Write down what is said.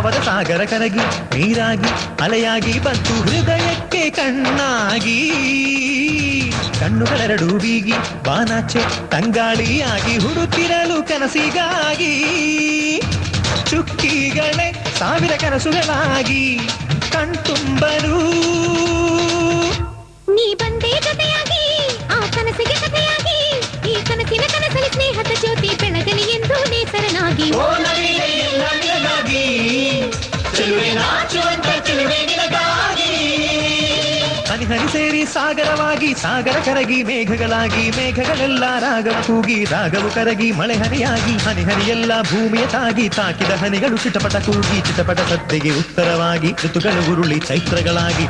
ಭಾವದ ಸಾಗರ ಕರಗಿ ನೀರಾಗಿ ಅಲೆಯಾಗಿ ಬಂತು ಹೃದಯಕ್ಕೆ ಕಣ್ಣಾಗಿ. ಕಣ್ಣುಗಳೆರಡು ಬೀಗಿ ಬಾನಾಚೆ ತಂಗಾಳಿಯಾಗಿ ಹುಡುಕಿರಲು ಕನಸಿಗಾಗಿ. ಚುಕ್ಕಿಗಳೇ ಸಾವಿರ ಕನಸುಗಳಾಗಿ ಕಣ್ತುಂಬರು ನೀ ಬಂದೇ ಜೊತೆಯಾಗಿ ಆ ಕನಸಿಗೆ ಕಥೆಯಾಗಿ ಈ ಕನಸಿನ ಕನಸಲಿ ಸ್ನೇಹದ ಜ್ಯೋತಿ ಬೆಳಗಲಿ ಎಂದು ನೇಸರನಾಗಿ ಚೆಲುವೆ ನಾಚುವಂತ ಹನಿ ಹನಿ ಸೇರಿ ಸಾಗರವಾಗಿ, ಸಾಗರ ಕರಗಿ, ಮೇಘಗಳಾಗಿ, ಮೇಘಗಳೆಲ್ಲ ರಾಗವ ಕೂಗಿ, ರಾಗವು ಕರಗಿ, ಮಳೆ ಹನಿಯಾಗಿ ಹನಿ ಹನಿಯೆಲ್ಲ ಭೂಮಿಯ ತಾಗಿ, ತಾಕಿದ ಹನಿಗಳು ಚಿಟಪಟ ಕೂಗಿ ಸದ್ದೆಗೆ ಉತ್ತರವಾಗಿ, ಋತುಗಳು ಉರುಳಿ, ಚೈತ್ರಗಳಾಗಿ.